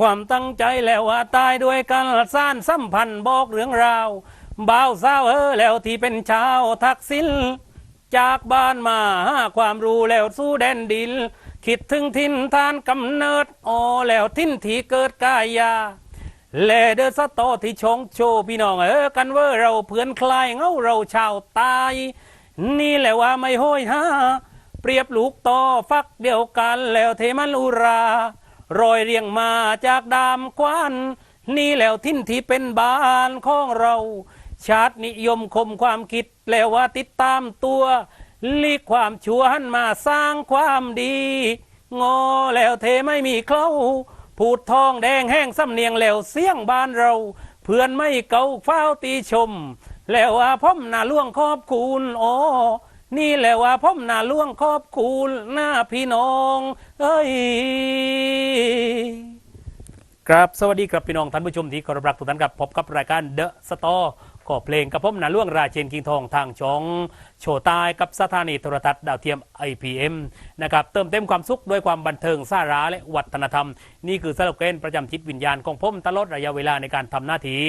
ความตั้งใจแล้วว่าตายด้วยกันสร้างสัมพันธ์บอกเรื่องราวบ่าวสาวเออแล้วที่เป็นชาวทักษิณจากบ้านมาหาความรู้แล้วสู้แดนดิน คิดถึงทินทานกำเนิดอ๋อแล้วทินที่เกิดกายาแลเดอสตอที่ชงโชว์พี่น้องเออกันเว่าเราเพื่อนคลายเงาเราชาวตาย นี่แหละว่าไม่ห้อยหาเปรียบลูกต่อฟักเดียวกันแล้วเทมันอุรา รอยเรียงมาจากดามควันนี่แล้วทิ้นที่เป็นบ้านของเรา ชาตินิยมคมความคิดแล้วว่าติดตามตัวลีกความชั่วหันมาสร้างความดีงอแล้วเทไม่มีเคล้าพูดทองแดงแห้งสำเนียงแล้วเสียงบ้านเรา เพื่อนไม่เก่าเฝ้าตีชม แล้วว่าพ่อมนาล่วงขอบคุณอ๋อ นี่แหละว่าพ่อมนาล่วงครอบคูณหน้าพี่น้อง เอ้ยครับสวัสดีครับพี่น้องท่านผู้ชมที่เคารพรักทุกท่านครับพบกับรายการเดอะสตอ ก็เพลงกับผมนาล่วงราเชนกิงทองทางช่องโชว์ใตายกับสถานีโทรทัศน์ดาวเทียม IPM นะครับเติมเต็มความสุขด้วยความบันเทิงสาระและวัฒนธรรม นี่คือสโลแกนประจำจิตวิญญาณของผมตลอดระยะเวลาในการทำหน้าที่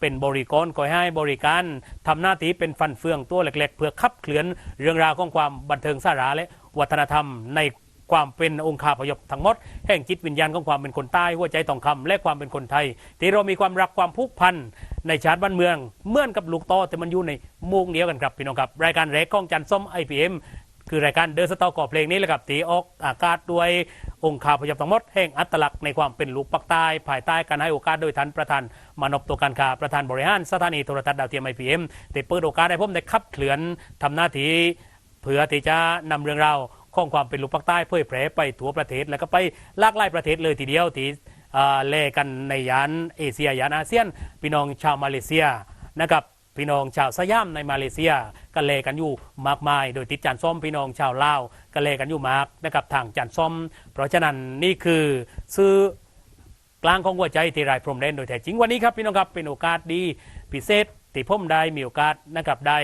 เป็นบริกรคอยให้บริการทำหน้าที่เป็นฟันเฟืองตัวเล็กๆ เพื่อขับเคลื่อนเรื่องราวของความบันเทิงสาระและวัฒนธรรมใน ความเป็นองค์คาพยพทั้งหมด แห่งจิตวิญญาณของความเป็นคนใต้หัวใจทองคำและความเป็นคนไทย ที่เรามีความรักความผูกพันในชาติบ้านเมืองเหมื่อนกับลูกต่อแต่มันอยู่ในมุงเดียวกันครับพี่น้องครับ รายการแรกของจันทร์ส้ม IPM คือรายการเดอะสตอก่อเพลงนี้แหละครับตีออกอากาศด้วยองค์คาพยพทั้งหมดแห่งอัตลักษณ์ในความเป็นลูกปักใต้ภายใต้การให้โอกาสโดยท่านประธานมานพตัวการค้าประธานบริหารสถานีโทรทัศน์ดาวเทียม IPM ได้เปิดโอกาสให้ผมได้ขับเคลื่อนทำหน้าที่เพื่อที่จะนำเรื่องราว ของความเป็นลูกภาคใต้เผยแพร่ไปทั่วประเทศ แล้วก็ไปลากหลายประเทศเลยทีเดียวที่เล่กันในยานเอเชียยานอาเซียน พี่น้องชาวมาเลเซียนะครับพี่น้องชาวสยามในมาเลเซียก็เล่กันอยู่มากมาย โดยติดจานส้มพี่น้องชาวลาวก็เล่กันอยู่มากนะครับทางจานส้ม เพราะฉะนั้นนี่คือซื้อกลางของหัวใจที่รายพรมแดนโดยแท้จริงวันนี้ครับพี่น้องครับเป็นโอกาสดีพิเศษที่ผมได้มีโอกาสนะครับได้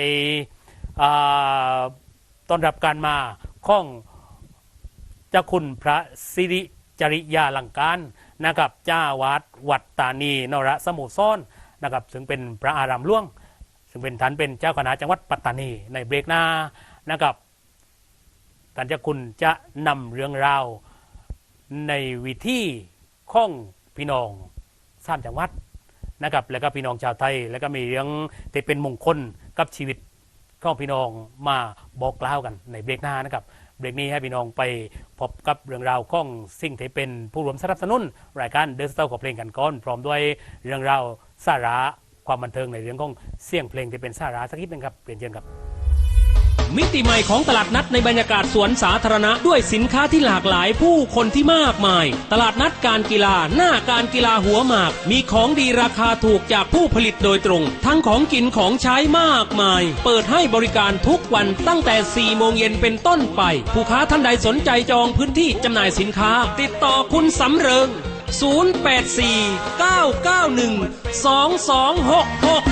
ต้อนรับการมา ของเจ้าคุณพระสิริจริยาลังการนะครับเจ้าวาดวัดตานีนรสมุทรซ้อนนะครับซึ่งเป็นพระอารามหลวง ซึ่งเป็นท่านเป็นเจ้าคณะจังหวัดปัตตานีในเบรกหน้านะครับท่านเจ้าคุณจะนำเรื่องราวในวิธีข้องพี่น้องสามจังหวัดนะครับแล้วก็พี่น้องชาวไทย แล้วก็มีเรื่องที่เป็นมงคลกับชีวิต ของพี่น้องมาบอกกล่าวกันในเบรกหน้านะครับเบรกนี้ให้พี่น้องไปพบกับเรื่องราวของสิ่งที่เป็นผู้รวมสนับสนุนรายการเดอะสตาร์ของเพลงกันก่อนพร้อมด้วยเรื่องราวสาระความบันเทิงในเรื่องของเสียงเพลงที่เป็นสาระสักนิดหนึงครับเปลี่ยนเชิญครับ มิติใหม่ของตลาดนัดในบรรยากาศสวนสาธารณะด้วยสินค้าที่หลากหลายผู้คนที่มากมาย ตลาดนัดการกีฬาหน้าการกีฬาหัวหมาก มีของดีราคาถูกจากผู้ผลิตโดยตรง ทั้งของกินของใช้มากมาย เปิดให้บริการทุกวันตั้งแต่ 4 โมงเย็นเป็นต้นไป ผู้ค้าท่านใดสนใจจองพื้นที่จำหน่ายสินค้า ติดต่อคุณสำเริง 084 991 2266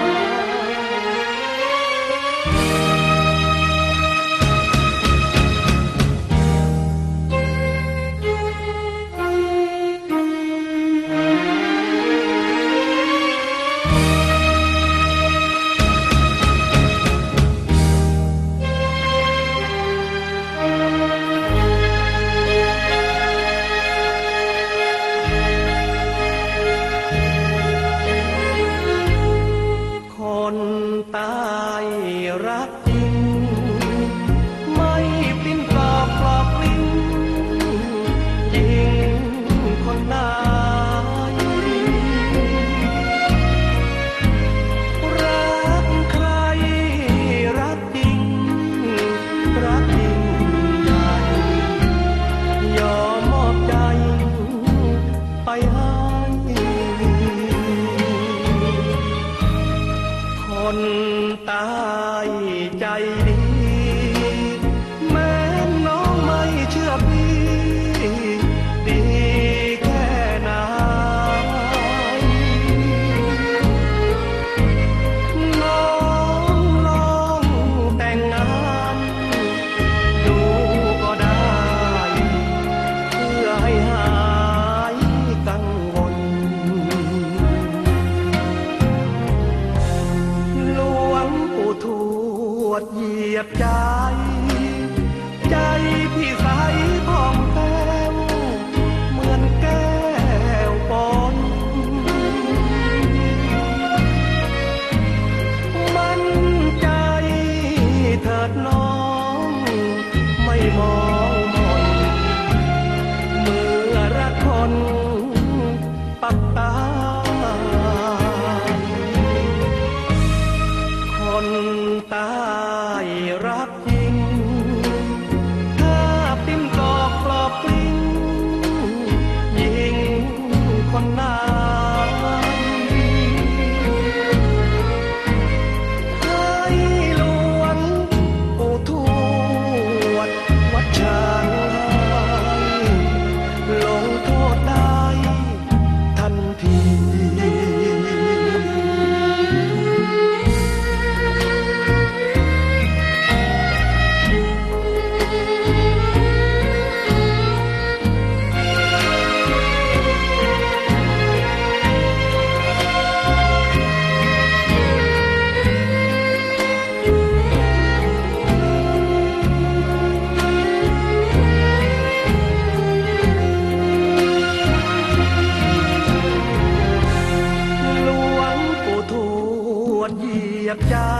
ยียบใ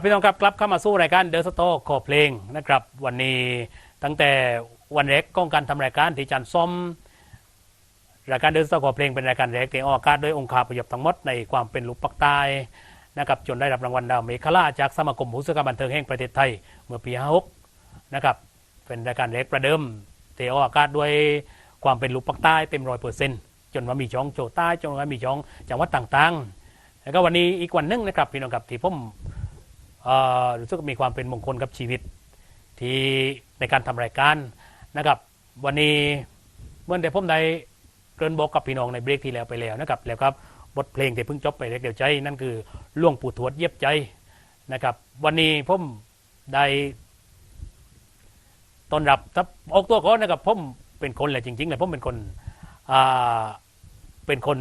ครับพี่น้องครับกลับเข้ามาสู้รายการเดอะสโตขอเพลงนะครับวันนี้ตั้งแต่วันแรกของการทำรายการที่จันส้อมรายการเดอะสโตขอเพลงเป็นรายการแรกที่ออกอากาศโดยองค์คาพยพทั้งหมดในความเป็นลูกปักใต้นะครับจนได้รับรางวัลดาวเมฆลาจากสมาคมผู้สื่อข่าวบันเทิงแห่งประเทศไทยเมื่อปี56นะครับเป็นรายการแรกประเดิมที่ออกอากาศด้วยความเป็นลูกปักใต้เต็มร้อยเปอร์เซ็นต์จนว่ามีช่องโจใต้จนว่ามีช่องจังหวัดต่างๆแล้วก็วันนี้อีกวันหนึงนะครับพี่น้องครับที่ผม รู้สึกมีความเป็นมงคลกับชีวิต ที่ในการทำรายการนะครับ วันนี้เมื่อได้ผมได้เกริ่นบอกกับพี่น้องในเบรกที่แล้วไปแล้วนะครับแล้วครับบทเพลงที่เพิ่งจบไปเล็กเดียวใจ นั่นคือล่วงปู่ทวดเย็บใจนะครับ วันนี้ผมได้ต้อนรับทับออกตัวก่อนนะครับผมเป็นคนแหละจริงๆเลยผมเป็นคนเป็นคน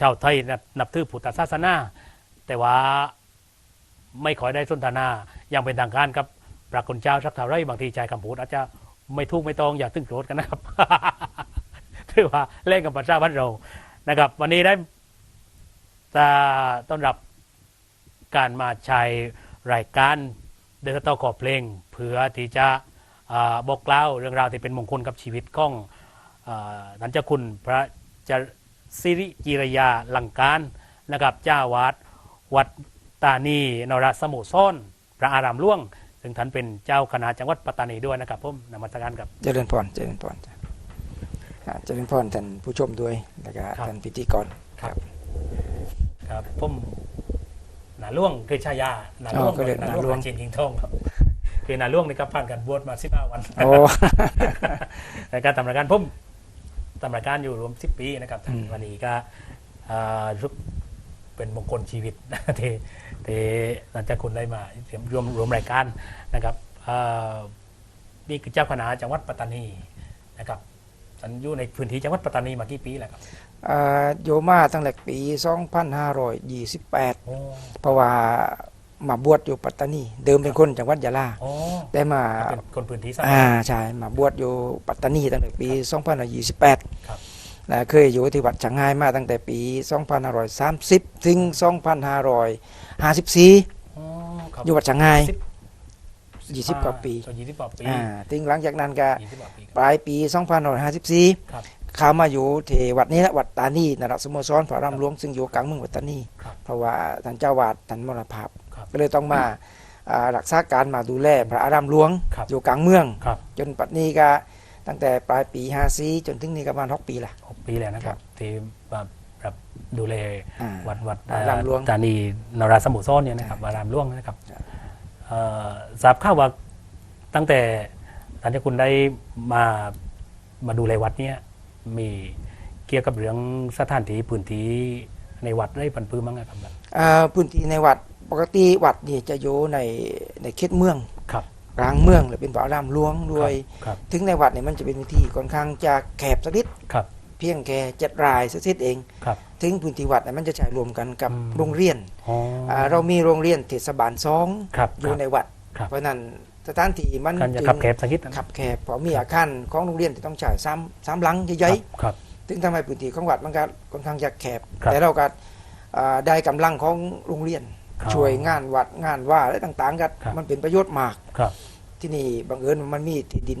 ชาวไทยนับถือพุทธศาสนา แต่ว่า ไม่คอยได้สนทนาอย่างเป็นทางการครับพระคุณเจ้าสักเท่าไรบางทีใจคำพูดอาจจะไม่ถูกไม่ตรงอย่าตึงโกรธกันนะครับถือว่าเล่นกับประชาบ้านเรานะครับ วันนี้ได้จะต้อนรับการมาใช้รายการเดินต่อขอบเพลงเพื่อที่จะบอกเล่าเรื่องราวที่เป็นมงคลกับชีวิตของอาท่านเจ้าคุณพระจสิริจิรยาลังการนะครับเจ้าวาดวัด ตานีนรสมุซ่อนพระอารามหล่วง ซึ่งท่านเป็นเจ้าคณะจังหวัดปัตตานีด้วยนะครับผมนมัสการครับเจริญพรเจริญพรจ้ะอ่าเจริญพรท่านผู้ชมด้วยแล้วก็ครับท่านพิธีกรครับ ครับผมหนาล่วงคือชายาหนาล่วงอ๋อก็เลยหนาหนาล่ล่ววงงเชียนยิงทองครับคือหนาล่วงนี่ก็ผ่านการบวชมาสิบห้าวันโอ้ในการทำรายการผมทำรายการอยู่รวม10ปีนะครับอืมวันนี้ก็เอ่อรู้สึก เป็นมงคลชีวิตเทเทหลังจากคุณได้มาร่วมรวมรายการนะครับเอ่อนี่คือเจ้าคณะจังหวัดปัตตานีนะครับฉันอยู่ในพื้นที่จังหวัดปัตตานีมากี่ปีแล้วครับเอ่อโยมาตั้งแต่ปี 2528โอ้เพราะว่ามาบวชอยู่ปัตตานี เดิมเป็นคนจังหวัดยะลาโอ้ได้มาเป็นคนพื้นที่สักอ่าใช่มาบวชอยู่ปัตตานีตั้งแต่ปี 2528ครับ และเคยอยู่ที่วัดฉางไห้มาตั้งแต่ปี 2530 ถึง 2554อ๋อครับอยู่วัดฉางไห้สิบ20 กว่าปียี่สิบกว่าปีอ่าถึงหลังจากนั้นก็ยี่สิบกว่าปีครับปลายปี 2554ครับเข้ามาอยู่เทวัดนี้แหละวัดตานีนรสโมสรพระรามหลวงซึ่งอยู่กลางเมืองปัตตานีครับเพราะว่าท่านเจ้าวาดท่านมรณภาพครับก็เลยต้องมาอ่ารักษาการมาดูแลพระอารามหลวงครับอยู่กลางเมืองครับจนปัจจุบันก็ ตั้งแต่ปลายปี54จนถึงนี้ก็ประมาณ6ปีละหกปีแล้วนะครับ ที่แบบแบบดูแลอ่าวัดวัดอารามหลวงตานีนราสมุทรซ้อนเนี่ยนะครับอารามหลวงนะครับเอ่อทราบข่าวว่าตั้งแต่ตอนที่คุณได้มามาดูแลวัดเนี่ยมีเกี่ยวกับเรื่องสถานที่พื้นที่ในวัดได้ปันปื้มมั้งไงครับอ่าพื้นที่ในวัดปกติวัดนี่จะอยู่ในในเขตเมืองครับ กลางเมืองหรือเป็นพระอารามหลวงด้วยครับถึงในวัดเนี่ยมันจะเป็นพื้นที่ค่อนข้างจะแคบสักนิดครับเพียงแค่เจ็ดรายสักนิดเองครับถึงพื้นที่วัดเนี่ยมันจะใช้รวมกันกับอืมโรงเรียนอ๋อออ่าเรามีโรงเรียนเทศบาลสองครับอยู่ในวัดครับเพราะฉะนั้นสถานที่มันการจะจึงขับแคบสักนิดนะขับแคบเพราะมีอาคารของโรงเรียนที่ต้องใช้ซ้ำซ้ำหลังใหญ่ครับๆถึงทำให้พื้นที่ของวัดมันก็ค่อนข้างจะแคบครับแต่เราก็อ่าได้กำลังของโรงเรียนครับ ช่วยงานวัดงานว่าอะไรต่างๆกันครับมันเป็นประโยชน์มากครับ ที่นี่บังเอิญมันมีที่ดิน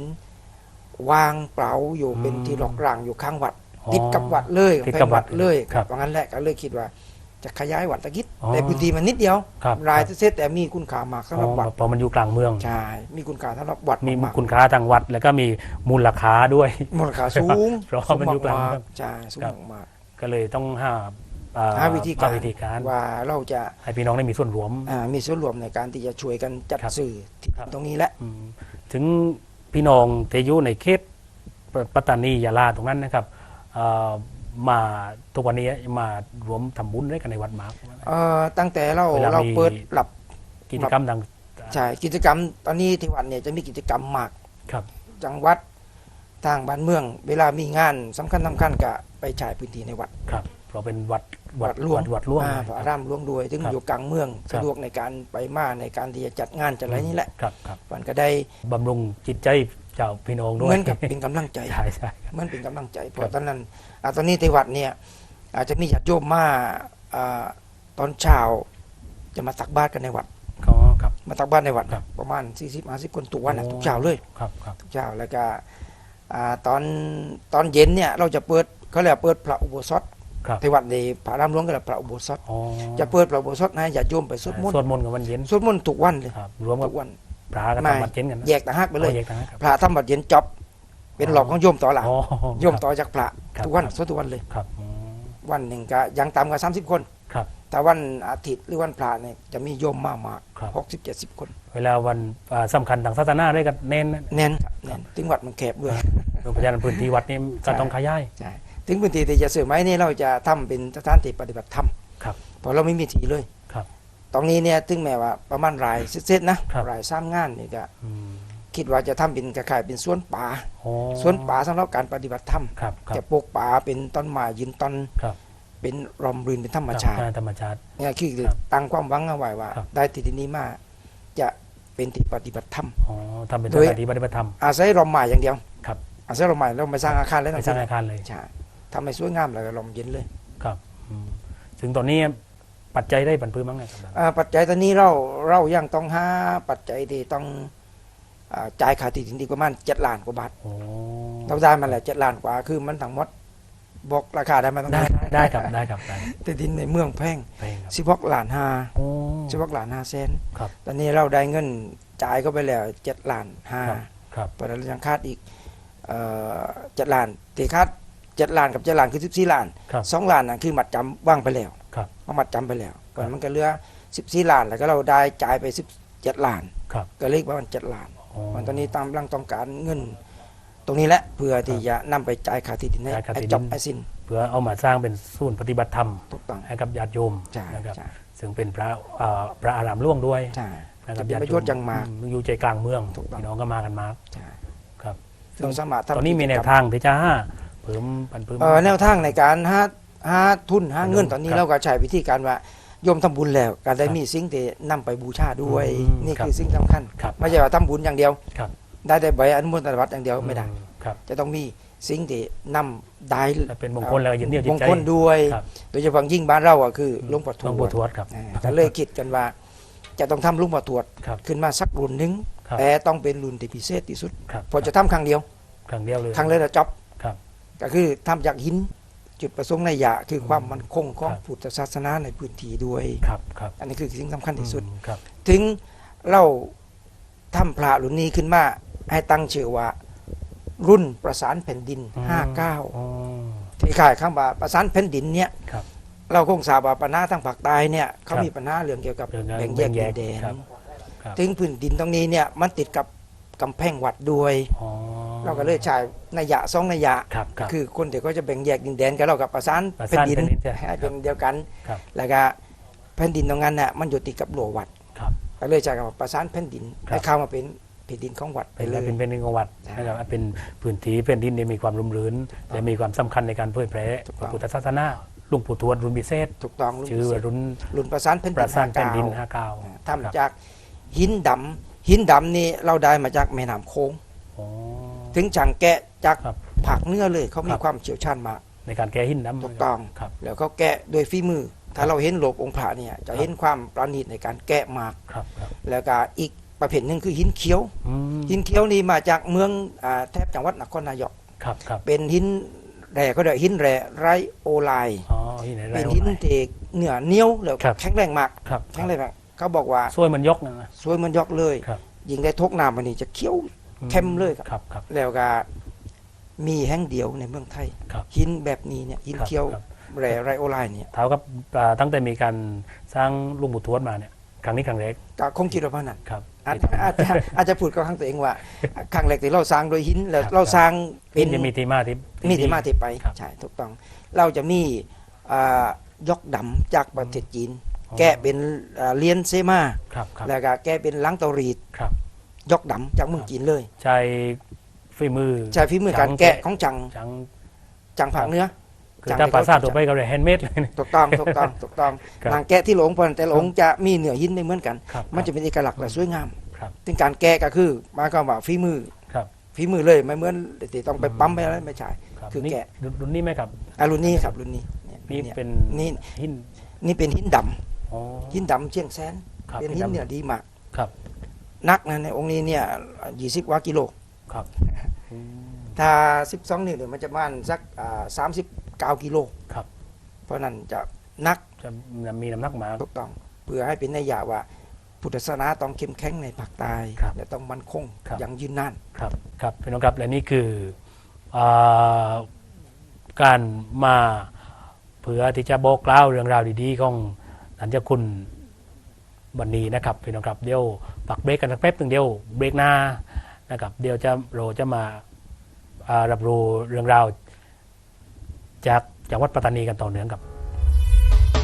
วางเปล่าอยู่เป็นอืมที่หลอกร่างอยู่ข้างวัดอ๋อติดกับวัดเลยติดกับวัดเลยครับเพราะงั้นแหละก็เลยคิดว่าจะขยายวัดตะกิดอ๋อแต่พื้นที่มันนิดเดียวครับรายครับเสร็จแต่มีคุณค่ามากสำหรับวัดอ๋อเพราะมันอยู่กลางเมืองใช่มีคุณค่าสำหรับวัดมีมากๆคุณค่าทางวัด แล้วก็มีมูลค่าด้วยมูลค่าสูงเพราะสูงมันอยู่กลางมากเมืองๆใช่สูงครับมากก็เลยต้องหาเอ่อๆ หาวิธีการหวิธีการว่าเราจะให้พี่น้องได้มีส่วนรวมอ่ามีส่วนรวมในการที่จะช่วยกันจัดครับสื่อที่ครับตรงนี้แหละอืมถึงพี่น้องเทอยุในเขตปปัตตานียาลาตรงนั้นนะครับเอ่อมาทุกวันนี้มารวมทำบุญด้วยกันในวัดมากเอ่อตั้งแต่เราเวลาเรามีเปิดหลับกิจกรรมต่างใช่กิจกรรมตอนนี้ที่วัดเนี่ยจะมีกิจกรรมมากครับ จังหวัดทางบ้านเมือง เวลามีงานสำคัญสำคัญก็ไปฉายพื้นที่ในวัดครับเพราะเป็นวัด วัดหลวงวัดวัดหลวงอ่านะพระคอารับรามหลวงด้วยถึงครับอยู่กลางเมืองครับสะดวกในการไปมาในการที่จะจัดงานจัดอะไรนี่แหละครับครับมันก็ได้บำรุงจิตใจเจ้าพี่น้องด้วยเหมือนกับเป็นกำลังใจใช่ใช่เหมันเป็นกำลังใจเพครัราะบตอนนั้นอ่าตอนนี้ที่วัดเนี่ยอาจจะมีญาติโยมมาอ่าตอนเช้าจะมาตักบาตรกันในวัดก็ครับมาตักบาตรในวัดครับประมาณ 40 50 คนทุกวันน่ะโอ้ทุกเช้าเลยครับครับทุกเช้าแล้วก็อ่าตอนตอนเย็นเนี่ยเราจะเปิดเขาเรียกว่าเปิดพระอุโบสถ ครับที่วัดในพระรามหลวงก็เรียกพระอุโบสถอ๋อจะเปิดพระอุโบสถให้ญาติโยมไปสวดมนต์สวดมนต์กับวันเย็นสวดมนต์ทุกวันเลยครับรวมกับทุกวันพระกับไม่ธรรมวัดเย็นกันนะแยกต่างหากไปเลยอ๋อแยกต่างหากครับพระทำบัดเย็นจอบเป็นหลอกของโยมต่อหลังอ๋อโยมต่อจากพระครับทุกวันครับสวดทุกวันเลยครับอืมวันหนึ่งก็อยังต่ำกว่า30คนครับแต่วันอาทิตย์หรือวันพระเนี่ยจะมีโยมมากมากครับหกสิบเจ็ดสิบคน เวลาวันอ่าสำคัญทางศาสนาด้วยกันเน้นนะแน่นครับแน่นถึงวัดมันแคบด้วยเพราะฉะนั้นพื้นที่วัดนี้ก็ต้องขยายใช่ ถึงพื้นที่ที่จะเสริมไม้นี่เราจะทำเป็นสถานที่ปฏิบัติธรรมครับเพราะเราไม่มีที่เลยครับ ตรงนี้เนี่ยถึงแม้ว่าประมาณรายเซตๆนะครับรายสร้างงานนี่ก็อืมคิดว่าจะทำเป็นกระขายเป็นสวนป่าโอ้สวนป่าสำหรับการปฏิบัติธรรมครับครัจะบปลูกป่าเป็นต้นไม้ยืนต้นครับเป็นรอมรื่นเป็นธรรมชาติครับธรรมชาติเนี่ยคือครับตั้งความหวังเอาไว้ว่าครับได้ที่ที่นี้มาจะเป็นที่ปฏิบัติธรรมอ๋อทำเป็นสโดยถานที่ปฏิบัติธรรมอาศัยรอมไม้อย่างเดียวครับอาศัยรอมไม้แล้วไม่สร้างอาคารแล้วไปทั้งสร้าสิ้งนอาคารเลยใช่ ทำให้สวยงามแล้วก็ลมเย็นเลยครับอืมถึงตอนนี้ปัจจัยได้บรรพื้นมั้งไงครับอ่าปัจจัยตอนนี้เราเรายังต้องหาปัจจัยที่ต้องอ่าจ่ายค่าที่ดินดีประมาณเจ็ดล้านกว่าบาทโอ้เราได้มาแล้วเจ็ดล้านกว่าคือมันทั้งหมดบอกราคาได้ไหมต้องได้ได้ครับได้ครับได้ที่ดินในเมืองแพงเพลงครับสิบหกล้านห้าโอ้สิบหกล้านห้าแสนครับตอนนี้เราได้เงินจ่ายก็ไปแล้วเจ็ดล้านห้าครับครับเพราะฉะนั้นยังคาดอีกเอ่อเจ็ดล้านที่คาด เจ็ดล้านกับเจ็ดล้านคือสิบสี่ล้านครับสองล้านน่ะคือมัดจำว่างไปแล้วครับ เอามัดจำไปแล้วก่อนมันก็เหลือสิบสี่ล้านแล้วก็เราได้จ่ายไปสิบเจ็ดล้าน ครับ ก็เลขประมาณเจ็ดล้านอ๋อ มันตอนนี้ตามร่างต้องการเงิน ตรงนี้แหละเพื่อที่จะนำไปจ่ายค่าที่ดินให้จ่ายค่าที่ให้ดินจบให้สิ้นเพื่อเอามาสร้างเป็นศูนย์ปฏิบัติธรรมถูกต้อง ให้กับญาติโยมใช่นะครับ ใช่ ซึ่งเป็นพระเอ่อพระอารามหล่วงด้วยใช่นะคจะรับมีประโยชน์อย่างมาก อือยู่ใจกลางเมืองถูกต้อง พี่น้องก็มากันมากใช่ครับ เราสามารถทำตอนนี้มีแนวกิจกรรทางที่จะห้า เพิ่มปันเพิ่ม เอ่อแนวทางในการหาหาทุนหาเงินครับตอนนี้เราก็ใช้วิธีการว่าโยมทำบุญแล้วก็ได้ครับมีสิ่งที่นำไปบูชาด้วย อืมนี่ครับคือสิ่งสำคัญ ครับไม่ใช่ว่าทำบุญอย่างเดียว ครับได้แต่ใบอนุโมทนาบัตรอย่างเดียวไม่ได้ อืครับ จะต้องมีสิ่งที่นำได้และเป็นมงคลแล้วก็ยึดเหนี่ยวจิมตงใจคลด้วย ครับ โดยเฉพาะยิ่งบ้านเราอะคือหลุงปู่ทหลวงวปู่ดทวดครับ อ่าก็เลยคิดกันว่า จะต้องทำหลุงปู่ทวดครับ ขึ้นมาสักรุ่นหนึงครับ แต่ต้องเป็นรุ่นที่พิเศษที่สุดครับเพอจะทำครั้งเดียว ครั้งเดียวเลย ครั้งเลยละจบครับ ก็คือทำจากหินจุดประสงค์ในยะคือความมั่นคงของครับพุทธศาสนาในพื้นที่ด้วยครับครับอันนี้คือสิ่งสำคัญที่สุดอืมครับถึงเราทำพระรุ่นนี้ขึ้นมาให้ตั้งชื่อว่า รุ่นประสานแผ่นดินอืม59อ๋อที่ขายข้างบาประสานแผ่นดินเนี่ยครับเราคงทราบว่าปัญหาทางภาคใต้เนี่ยเขาครับมีปัญหาเรื่องเกี่ยวกับเรื่องการแบ่งแยกแบ่งแยดิกนแดนครับครับถึงพื้นดินตรงนี้เนี่ยมันติดกับกำแพงวัดด้วยอ๋อ เราก็เลยใช้นัยยะสองนัยยะครับครับคือคนที่เขาจะแบ่งแยกดินแดนกับเรากับประสานประแผ่สานนดินแผ่นดินใช่ให้เป็นเดียวกัน ครับ แล้วก็แผ่นดินตรงนั้นน่ะมันอยู่ติดกับหลวงวัดครับ ก็เลยใช้คำว่าประสานแผ่นดินครับ ให้เข้ามาเป็นแผ่นดินของวัดไปเป็นเลยเป็นเป็นดินของวัดใช่นะครับเป็นพื้นที่เป็นดินที่มีความรุ่มรื่นและมีความสำคัญในการเผยแพร่ถูกพต้องระพุทธศาสนาหลุงปู่ทวดรุ่นพิเศษถูกต้องรุ่นชื่อว่ารุ่นรุ่นประสานแผ่นปดิระนสานแผ่นดินห้าห้าเก้าเก้าทำจากหินดำหินดำนี่เราได้มาจากแม่น้ำโค้งอ๋อ ถึงจังแกะจากครับผักเนื้อเลยเขามีครับ ความเชี่ยวชาญมากในการแก้หินน้ำถูกต้องครับ แล้วเขาแกะโดยฝีมือ ถ้าเราเห็นโลบองค์พระเนี่ยจะเห็นความประณีตในการแกะมาก ครับครับแล้วก็อีกประเภทหนึ่งคือหินเขียว อืมหินเขียวนี่มาจากเมืองอาแทบจังหวัดนครนายก ครับครับเป็นหินแร่ก็เรียกหินแร่ไรโอไลน์อ๋อหินไหนเป็นไรหินเทกเหนือเหนียวแล้วครับ แข็งแรงมากครับแข็งแรงมากเขาบอกว่า ช่วยมันยกนะนะ สวยเหมันยอกเลย ครับ ยิงได้ทกน้ำมันนี่จะเขียว เข้มเลยครับครับ ครับ แล้วก็มีแห่งเดียวในเมืองไทย ครับ หินแบบนี้เนี่ยหินครับเขียวครับ แร่ไรโอไลน์เนี่ยเท่ากับอ่าตั้งแต่มีการสร้างหลุงปู่ทวดมาเนี่ยครั้งนี้ครั้งแรกก็คงคิดว่าเพราะนั้นครับ อาจอาจจะอาจจะพูดกับข้างตัวเองว่าครั้งแรกที่เราสร้างโดยหินแล้วเราสร้างเป็หินนจะมีที่มาที่ มีที่มาที่ไปครับใช่ถูกต้อง เราจะมีอ่ายกดำจากประเทศจีน อ๋อ แกะเป็นอ่าเลียนเซมา ครับ ครับ แล้วก็แกะเป็นลังเตารีดครับ ยกดำจากเมืองจีนเลยใช้ฝีมือใช้ฝีมือการจังแกะแกะของจังจังจังผักเนื้อคือจังถ้าที่ภาษาเขาตัวไปก็เลยแฮนด์เมดเลยนะถูกต้องถูกต้องถูกต้องครับนางแกะที่หลงพอนแต่หลงจะมีเหนือหินไม่เหมือนกันครับมันจะเป็นเอกลักษณ์และสวยงามครับถึงการแกะก็คือหมายความว่าฝีมือครับฝีมือเลยไม่เหมือนที่ต้องไปปั๊มไปอะไรไม่ใช่ครับคือนี่แกะรุ่นนี้ไหมครับอารุ่นนี้ครับรุ่นนี้เยนี่ยเป็นนี่หินนี่เป็นหินดำอ๋อหินดำเชียงแสนครับเป็นหินดำเนี่ยดีมากครับ นักนะในองค์นี้เนี่ยยี่สิบกว่ากิโลครับอืมถ้า12นิ้วเนี่ยมันจะประมาณสักสามสิบเก้ากิโลครับ เพราะนั้นจะนักจะมีน้ำหนักหมาถูกต้องเพื่อให้เป็นนัยยะว่าพุทธศาสนาต้องเข้มแข็งในภาคใต้ครับและต้องมั่นคงครับอย่างยืนนานครับครับพี่น้องครับและนี่คืออาการมาเพื่อที่จะบอกเล่าเรื่องราวดีๆของท่านเจ้าคุณ วันนี้นะครับพี่น้องครับเดี๋ยวปักเบรกกันสักแป๊บหนึ่งเดียวเบรกหน้านะครับเดี๋ยวจะเราจะมาารับรู้เรื่องราวจากจังหวัดปัตตานีกันต่อเนื่องครับ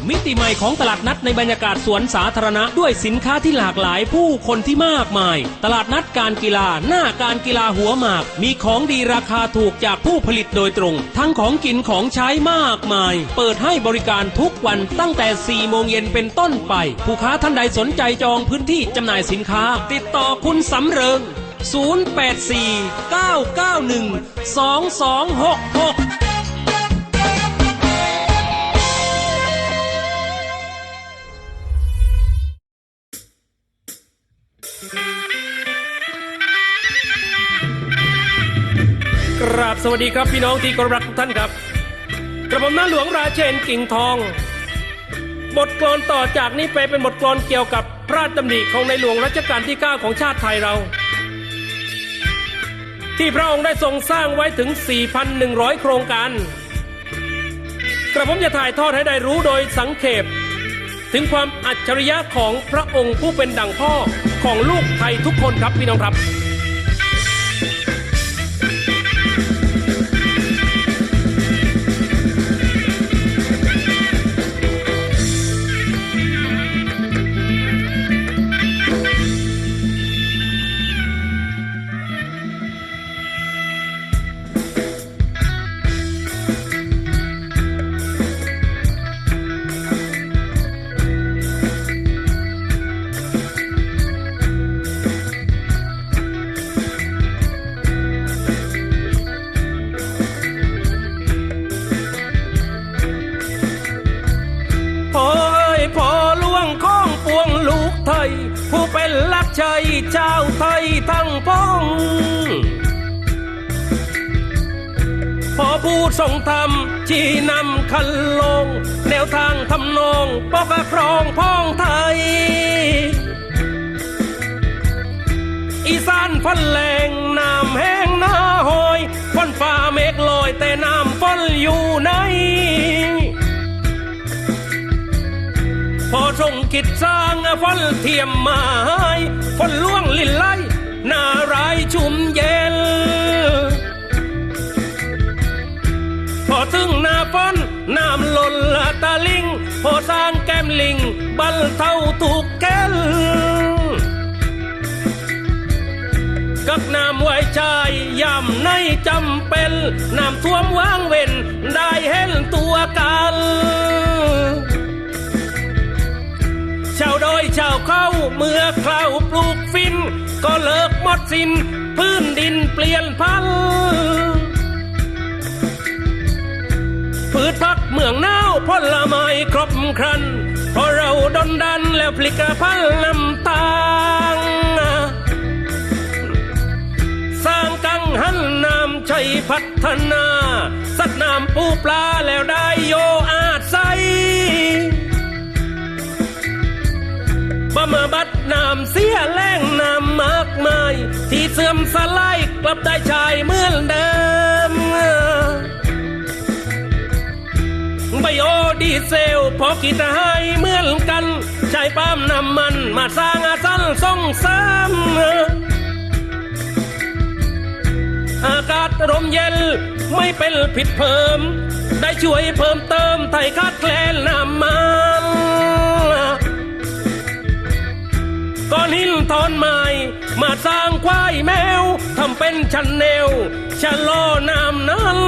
มิติใหม่ของตลาดนัดในบรรยากาศสวนสาธารณะด้วยสินค้าที่หลากหลายผู้คนที่มากมาย ตลาดนัดการกีฬาหน้าการกีฬาหัวหมาก มีของดีราคาถูกจากผู้ผลิตโดยตรง ทั้งของกินของใช้มากมาย เปิดให้บริการทุกวันตั้งแต่ 4 โมงเย็นเป็นต้นไป ผู้ค้าท่านใดสนใจจองพื้นที่จำหน่ายสินค้า ติดต่อคุณสำเริง 084 991 2266 สวัสดีครับพี่น้องที่เคารพรักทุกท่านครับ กระผมน้าหลวงราเชนกิ่งทอง บทกลอนต่อจากนี้ไปเป็นบทกลอนเกี่ยวกับพระราชดำริของในหลวงรัชกาลที่ 9 ของชาติไทยเรา ที่พระองค์ได้ทรงสร้างไว้ถึง 4,100 โครงการ กระผมจะถ่ายทอดให้ได้รู้โดยสังเขปถึงความอัจฉริยะของพระองค์ผู้เป็นดั่งพ่อของลูกไทยทุกคนครับพี่น้องครับ พอผู้ทรงธรรมชี้นำคันลง แนวทางทำนองปกครองพ้องไทย อีสานฟันแรงน้ำแห้งหน้าหอยฟันฟ้าเมฆลอยแต่น้ำฟันอยู่ในพอทรงคิดสร้างฟันเทียมไม้ฟันล่วงลินไล่หน้ารายชุ่มเย็น พอถึงหน้าฝนน้ำล้นละตาลิงพอสร้างแก้มลิงบันเท่าถูกแก้ลกักน้ำไว้ใจยยำในจำเป็นน้ำท่วมว่างเว้นได้เห็นตัวกันชาวดอยชาวเขาเมื่อคราวปลูกฟิน ก็เลิกหมดสิน พื้นดินเปลี่ยนพัน พืชพักเมืองหนาวผลไม้ครบครันเพราะเราดนดันแล้วผลิตภัณฑ์นำตางสร้างกังหันน้ำชัยพัฒนา สัตว์น้ำปูปลาแล้วได้โยอาจใสบะมาบัดน้ำเสียแรงน้ำมากมาย ที่เสื่อมสลายกลับได้ชายเหมือนเดิม ไบโอดีเซลพอกินให้เหมือนกันใช้ปั๊มน้ำมันมาสร้างอาสันส่งเสริมอากาศร่มเย็นไม่เป็นผิดเพิ่ม ได้ช่วยเพิ่มเติมไถ่คาดแคลนน้ำมันก้อนหินทอนไม้มาสร้างควายแมวทำเป็นชันแนวชะลอน้ำนั้น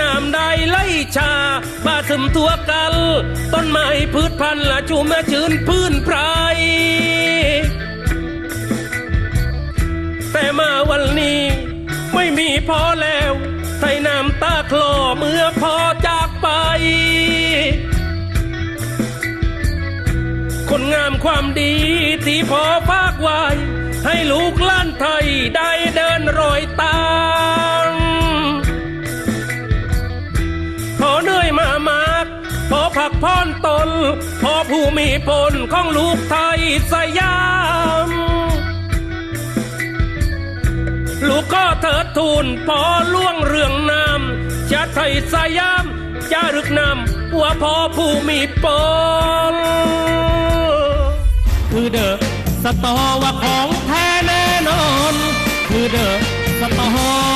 น้ำได้ไหลชาบาซึมตัวกัน ต้นไม้พืชพันธุ์ละชูแม่ชื้นพื้นไพรแต่มาวันนี้ไม่มีพอแล้วไทยน้ำตาคลอเมื่อพอจากไป คนงามความดีที่พอภาคไว้ให้ลูกล้านไทยได้เดินรอยตา พอผักพอตนพอผู้มีผลของลูกไทยสยาม ลูกก็เถิดทูลพอล่วงเรื่องนามจะไทยสยามจะรึกนำว่าพอผู้มีปนคือเดอะสตอว่าของแท้แน่นอน คือเดอะสตอ